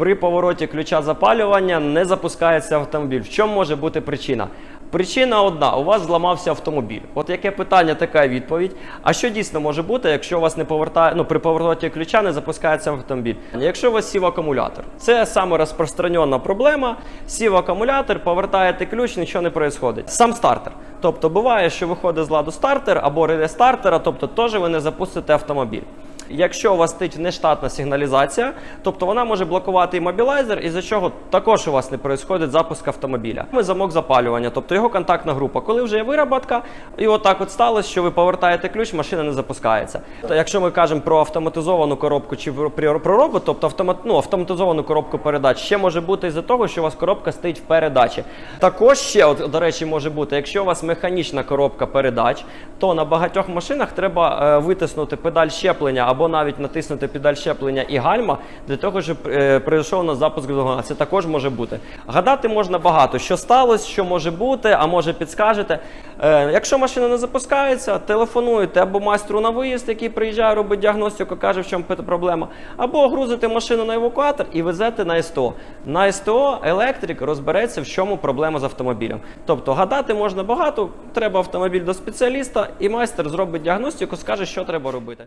при повороті ключа запалювання не запускається автомобіль. В чому може бути причина? Причина одна: у вас зламався автомобіль. От яке питання, така відповідь. А що дійсно може бути, якщо у вас не повертає, ну при повороті ключа не запускається автомобіль? Якщо у вас сів акумулятор, це саме розпространена проблема. Сів акумулятор, повертаєте ключ, нічого не відбувається. Сам стартер. Тобто буває, що виходить з ладу стартер або реле стартера, тобто теж ви не запустите автомобіль. Якщо у вас стоїть нештатна сигналізація, тобто вона може блокувати і мобілайзер, із-за чого також у вас не відбувається запуск автомобіля. Ми замок запалювання, тобто його контактна група. Коли вже є вироботка, і отак от сталося, що ви повертаєте ключ, машина не запускається. То якщо ми кажемо про автоматизовану коробку чи про робот, тобто автомат, ну, автоматизовану коробку передач, ще може бути із-за того, що у вас коробка стоїть в передачі. Також ще, от, до речі, може бути, якщо у вас механічна коробка передач, то на багатьох машинах треба е, витиснути педаль щеплення або навіть натиснути педаль щеплення і гальма для того, щоб е, прийшов на запуск двигуна. Це також може бути. Гадати можна багато, що сталося, що може бути, а може підскажете. Е, якщо машина не запускається, телефонуєте або майстру на виїзд, який приїжджає, робить діагностику, каже, в чому проблема, або грузите машину на евакуатор і везете на СТО. На СТО електрик розбереться, в чому проблема з автомобілем. Тобто гадати можна багато, треба автомобіль до спеціаліста, і майстер зробить діагностику, скаже, що треба робити.